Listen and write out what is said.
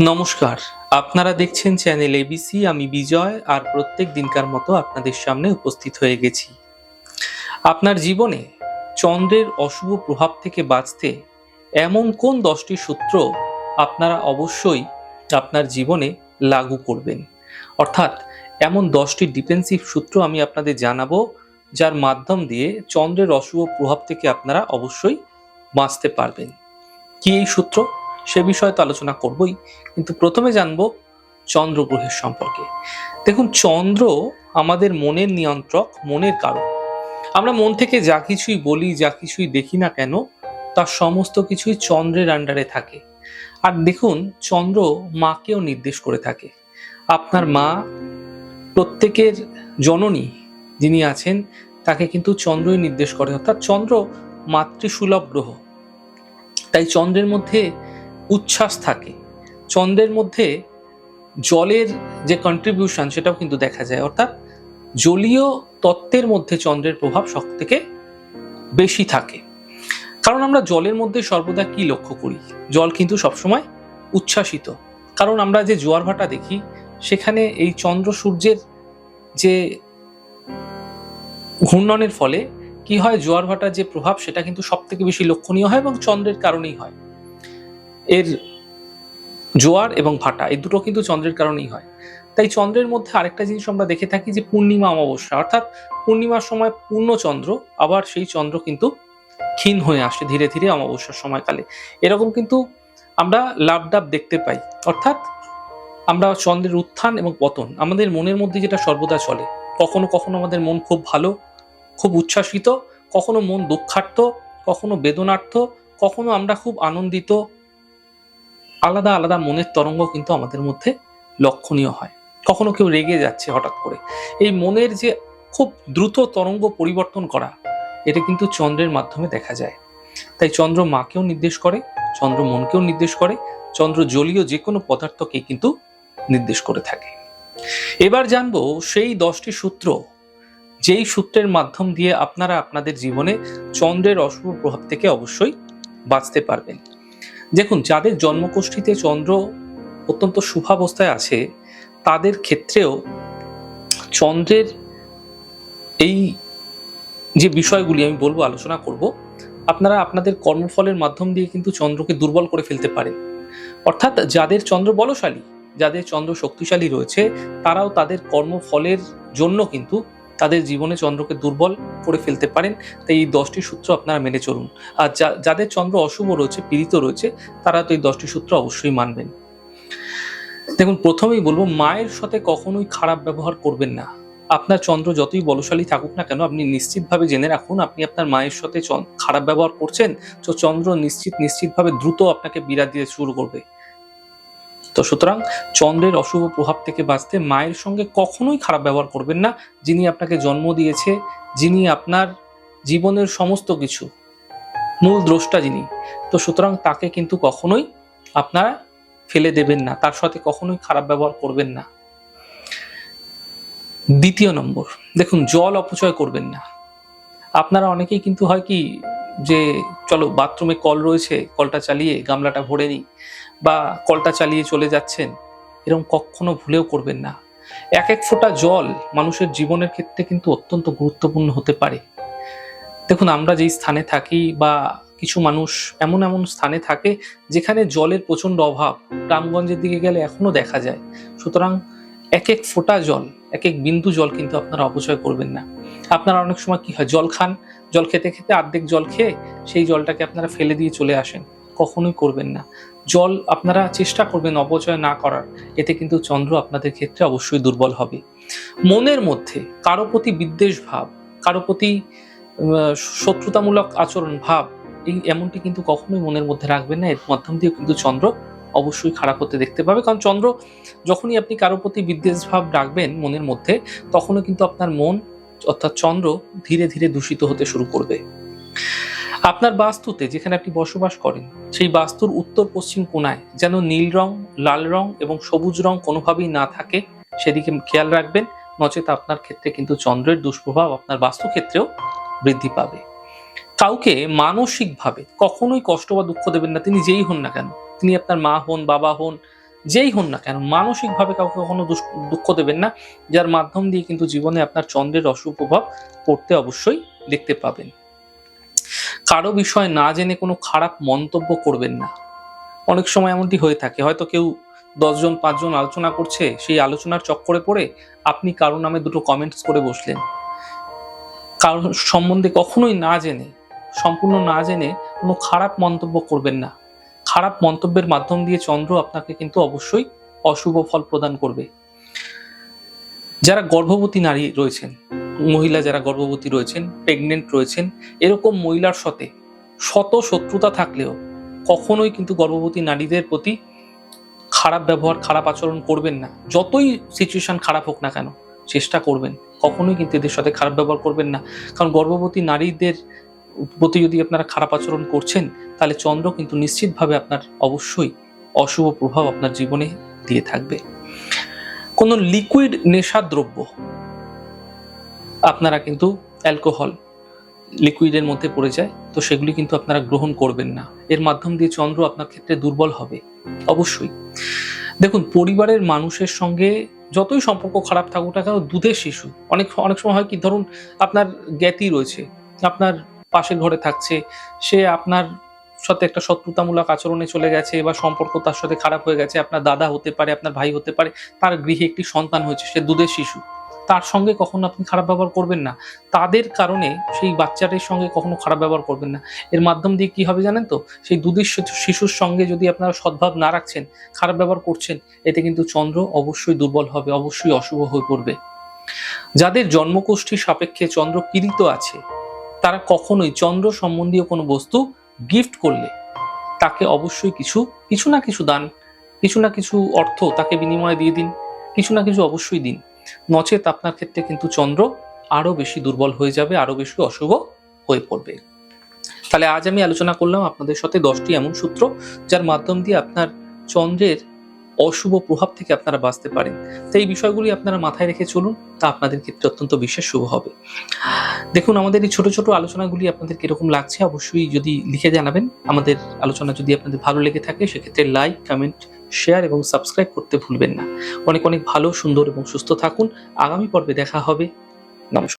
নমস্কার। আপনারা দেখছেন চ্যানেল এবিসি, আমি বিজয়, আর প্রত্যেক দিনকার মতো আপনাদের সামনে উপস্থিত হয়ে গেছি। আপনার জীবনে চন্দ্রের অশুভ প্রভাব থেকে বাঁচতে এমন কোন দশটি সূত্র আপনারা অবশ্যই আপনার জীবনে লাগু করবেন? অর্থাৎ এমন দশটি ডিফেন্সিভ সূত্র আমি আপনাদের জানাব, যার মাধ্যম দিয়ে চন্দ্রের অশুভ প্রভাব থেকে আপনারা অবশ্যই বাঁচতে পারবেন। কি এই সূত্র? সে বিষয়ে তো আলোচনা করবই, কিন্তু প্রথমে জানব চন্দ্র গ্রহের সম্পর্কে। দেখুন, চন্দ্র আমাদের মনের নিয়ন্ত্রক, মনের কারণ। আমরা মন থেকে যা কিছুই বলি, যা কিছুই দেখি না কেন, তার সমস্ত কিছুই চন্দ্রের আন্ডারে থাকে। আর দেখুন, চন্দ্র মাকেও নির্দেশ করে থাকে। আপনার মা, প্রত্যেকের জননী যিনি আছেন, তাকে কিন্তু চন্দ্রই নির্দেশ করে। অর্থাৎ চন্দ্র মাতৃসুলভ গ্রহ। তাই চন্দ্রের মধ্যে উচ্ছ্বাস থাকে। চন্দ্রের মধ্যে জলের যে কন্ট্রিবিউশন সেটাও কিন্তু দেখা যায়। অর্থাৎ জলীয় তত্ত্বের মধ্যে চন্দ্রের প্রভাব সব থেকে বেশি থাকে। কারণ আমরা জলের মধ্যে সর্বদা কি লক্ষ্য করি? জল কিন্তু সবসময় উচ্ছ্বাসিত। কারণ আমরা যে জোয়ার ভাটা দেখি, সেখানে এই চন্দ্র সূর্যের যে ঘূর্ণনের ফলে কি হয়? জোয়ার ভাটার যে প্রভাব, সেটা কিন্তু সব থেকে বেশি লক্ষণীয় হয় এবং চন্দ্রের কারণেই হয়। এর জোয়ার এবং ভাটা, এই দুটো কিন্তু চন্দ্রের কারণেই হয়। তাই চন্দ্রের মধ্যে আরেকটা জিনিস আমরা দেখে থাকি যে পূর্ণিমা অমাবস্যা, অর্থাৎ পূর্ণিমার সময় পূর্ণ চন্দ্র, আবার সেই চন্দ্র কিন্তু ক্ষীণ হয়ে আসে ধীরে ধীরে অমাবস্যার সময়কালে। এরকম কিন্তু আমরা লাভ ডাব দেখতে পাই, অর্থাৎ আমরা চন্দ্রের উত্থান এবং পতন, আমাদের মনের মধ্যে যেটা সর্বদা চলে। কখনো কখনো আমাদের মন খুব ভালো, খুব উচ্ছ্বাসিত, কখনো মন দুঃখার্থ কখনো বেদনার্থ, কখনো আমরা খুব আনন্দিত আলাদা আলাদা মনের তরঙ্গ কিন্তু আমাদের মধ্যে লক্ষণীয় হয়। কখনো কেউ রেগে যাচ্ছে হঠাৎ করে। এই মনের যে খুব দ্রুত তরঙ্গ পরিবর্তন করা, এটা কিন্তু চন্দ্রের মাধ্যমে দেখা যায়। তাই চন্দ্র মাকেও নির্দেশ করে, চন্দ্র মনকেও নির্দেশ করে, চন্দ্র জলীয় যে কোনো পদার্থকে কিন্তু নির্দেশ করে থাকে। এবার জানব সেই দশটি সূত্র, যেই সূত্রের মাধ্যম দিয়ে আপনারা আপনাদের জীবনে চন্দ্রের অশুভ প্রভাব থেকে অবশ্যই বাঁচতে পারবেন। দেখুন, যাদের জন্মকোষ্ঠীতে চন্দ্র অত্যন্ত শুভাবস্থায় আছে, তাদের ক্ষেত্রেও চন্দ্রের এই যে বিষয়গুলি আমি বলব, আলোচনা করব, আপনারা আপনাদের কর্মফলের মাধ্যম দিয়ে কিন্তু চন্দ্রকে দুর্বল করে ফেলতে পারেন। অর্থাৎ যাদের চন্দ্র বলশালী, যাদের চন্দ্র শক্তিশালী রয়েছে, তারাও তাদের কর্মফলের জন্য কিন্তু তাদের জীবনে চন্দ্রকে দুর্বল করে ফেলতে পারেন। তাই এই দশটি সূত্র আপনারা মেনে চলুন। আর যাদের চন্দ্র অশুভ রয়েছে, পীড়িত রয়েছে, তারা তো এই দশটি সূত্র অবশ্যই মানবেন। দেখুন, প্রথমেই বলব, মায়ের সাথে কখনোই খারাপ ব্যবহার করবেন না। আপনার চন্দ্র যতই বলশালী থাকুক না কেন, আপনি নিশ্চিতভাবে জেনে রাখুন, আপনি আপনার মায়ের সাথে খারাপ ব্যবহার করছেন, তো চন্দ্র নিশ্চিত, নিশ্চিতভাবে দ্রুত আপনাকে বিরাট দিতে শুরু করবে। তো সুতরাং চন্দ্রের অশুভ প্রভাব থেকে বাঁচতে মায়ের সঙ্গে কখনোই খারাপ ব্যবহার করবেন না, যিনি আপনাকে জন্ম দিয়েছে, যিনি আপনার জীবনের সমস্ত কিছু, মূল দ্রষ্টা যিনি, তো সুতরাং তাকে কিন্তু কখনোই আপনারা ফেলে দেবেন না, তার সাথে কখনোই খারাপ ব্যবহার করবেন না। দ্বিতীয় নম্বর, দেখুন, জল অপচয় করবেন না। আপনারা অনেকেই কিন্তু হয় কি যে, চলো, বাথরুমে কল রয়েছে, কলটা চালিয়ে গামলাটা ভরে নিই বা কলটা চালিয়ে চলে যাচ্ছেন এরকম কখনো ভুলেও করবেন না। এক এক ফোঁটা জল মানুষের জীবনের ক্ষেত্রে কিন্তু অত্যন্ত গুরুত্বপূর্ণ হতে পারে। দেখুন, আমরা যেই স্থানে থাকি বা কিছু মানুষ এমন এমন স্থানে থাকে যেখানে জলের প্রচণ্ড অভাব গ্রামগঞ্জের দিকে গেলে এখনও দেখা যায়। সুতরাং এক এক ফোঁটা জল, এক এক বিন্দু জল কিন্তু আপনারা অপচয় করবেন না। আপনারা অনেক সময় কি হয়, জল খান, জল খেতে খেতে অর্ধেক জল খেয়ে সেই জলটাকে আপনারা ফেলে দিয়ে চলে আসেন। কখনোই করবেন না। জল আপনারা চেষ্টা করবেন অপচয় না করার। এতে কিন্তু চন্দ্র আপনাদের ক্ষেত্রে অবশ্যই দুর্বল হবে। মনের মধ্যে কারও প্রতি বিদ্বেষ ভাব, কারও প্রতি শত্রুতামূলক আচরণ, ভাব, এই এমনটি কিন্তু কখনোই মনের মধ্যে রাখবেন না। এর মাধ্যম দিয়ে কিন্তু চন্দ্র অবশ্যই খারাপ হতে দেখতে পাবে। কারণ চন্দ্র যখনই আপনি কারও প্রতি বিদ্বেষ ভাব রাখবেন মনের মধ্যে, তখনও কিন্তু আপনার মন অর্থাৎ চন্দ্র ধীরে ধীরে দূষিত হতে শুরু করবে। আপনার বাস্তুতে যেখানে আপনি বসবাস করেন, সেই বাস্তুর উত্তর পশ্চিম কোনায় যেন নীল রং, লাল রং এবং সবুজ রং কোনোভাবেই না থাকে, সেদিকে খেয়াল রাখবেন। নচেত আপনার ক্ষেত্রে কিন্তু চন্দ্রের দুষ্প্রভাব আপনার বাস্তু ক্ষেত্রেও বৃদ্ধি পাবে। কাউকে মানসিকভাবে কখনোই কষ্ট বা দুঃখ দেবেন না, তিনি যেই হন না কেন, তিনি আপনার মা হন, বাবা হন, যেই হন না কেন, মানসিকভাবে কাউকে কখনো দুঃখ দেবেন না, যার মাধ্যম দিয়ে কিন্তু জীবনে আপনার চন্দ্রের অশুভ প্রভাব পড়তে অবশ্যই দেখতে পাবেন। কারও বিষয় না জেনে কোনো খারাপ মন্তব্য করবেন না। অনেক সময় এমনটি হয়ে থাকে, হয়তো কেউ দশজন, পাঁচজন আলোচনা করছে, সেই আলোচনার চক্করে পড়ে আপনি কারও নামে দুটো কমেন্টস করে বসলেন। কারও সম্বন্ধে কখনোই না জেনে, সম্পূর্ণ না জেনে কোনো খারাপ মন্তব্য করবেন না। খারাপ মন্তব্যের মাধ্যম দিয়ে চন্দ্র আপনাকে কিন্তু অবশ্যই অশুভ ফল প্রদান করবে। যারা গর্ভবতী নারী রয়েছেন মহিলা যারা গর্ভবতী রয়েছেন প্রেগনেন্ট রয়েছেন, এরকম মহিলার সাথে শত শত্রুতা থাকলেও কখনোই কিন্তু গর্ভবতী নারীদের প্রতি খারাপ ব্যবহার, খারাপ আচরণ করবেন না। যতই সিচুয়েশন খারাপ হোক না কেন, চেষ্টা করবেন। কখনোই কিন্তু এদের সাথে খারাপ ব্যবহার করবেন না। কারণ গর্ভবতী নারীদের প্রতি যদি আপনারা খারাপ আচরণ করছেন, তাহলে চন্দ্র কিন্তু নিশ্চিতভাবে আপনার অবশ্যই অশুভ প্রভাব আপনার জীবনে দিয়ে থাকবে। কোনো লিকুইড নেশা দ্রব্য আপনারা কিন্তু অ্যালকোহল লিকুইডের মধ্যে পড়ে যায়, তো সেগুলি কিন্তু আপনারা গ্রহণ করবেন না। এর মাধ্যম দিয়ে চন্দ্র আপনার ক্ষেত্রে দুর্বল হবে, অবশ্যই। দেখুন, পরিবারের মানুষের সঙ্গে যতই সম্পর্ক খারাপ থাকুক না কেন, দুধের শিশু। অনেক অনেক সময় হয় কি, ধরুন, আপনার জ্ঞাতি রয়েছে, আপনার পাশের ঘরে থাকছে, সে আপনার সাথে একটা শত্রুতামূলক আচরণে চলে গেছে বা সম্পর্ক তার সাথে খারাপ হয়ে গেছে, আপনার দাদা হতে পারে, আপনার ভাই হতে পারে, তার গৃহে একটি সন্তান হয়েছে, সে দুধের শিশু। তার সঙ্গে কখনো আপনি খারাপ ব্যবহার করবেন না। তাদের কারণে সেই বাচ্চাটির সঙ্গে কখনো খারাপ ব্যবহার করবেন না। এর মাধ্যম দিয়ে কি হবে জানেন তো? সেই দুধের শিশু- শিশুর সঙ্গে যদি আপনারা সদ্ভাব না রাখছেন, খারাপ ব্যবহার করছেন, এতে কিন্তু চন্দ্র অবশ্যই দুর্বল হবে, অবশ্যই অশুভ হয়ে পড়বে। যাদের জন্মকোষ্ঠীর সাপেক্ষে চন্দ্র পীড়িত আছে, তারা কখনোই চন্দ্র সম্বন্ধীয় কোনো বস্তু গিফট করলে তাকে অবশ্যই কিছু কিছু না কিছু দান, কিছু না কিছু অর্থ তাকে বিনিময়ে দিয়ে দিন, কিছু না কিছু অবশ্যই দিন। নচেত আপনার ক্ষেত্রে কিন্তু চন্দ্র আরও বেশি দুর্বল হয়ে যাবে, আরও বেশি অশুভ হয়ে পড়বে। তাহলে আজ আমি আলোচনা করলাম আপনাদের সাথে দশটি এমন সূত্র যার মাধ্যম দিয়ে আপনার চন্দ্রের অশুভ প্রভাব থেকে আপনারা বাঁচতে পারেন। তো এই বিষয়গুলি আপনারা মাথায় রেখে চলুন, তা আপনাদের ক্ষেত্রে অত্যন্ত বিশেষ শুভ হবে। দেখুন, আমাদের এই ছোট ছোট আলোচনাগুলি আপনাদের কীরকম লাগছে অবশ্যই যদি লিখে জানাবেন। আমাদের আলোচনা যদি আপনাদের ভালো লেগে থাকে, সেক্ষেত্রে লাইক কমেন্ট শেয়ার এবং সাবস্ক্রাইব করতে ভুলবেন না। অনেক অনেক ভালো, সুন্দর এবং সুস্থ থাকুন। আগামী পর্বে দেখা হবে। নমস্কার।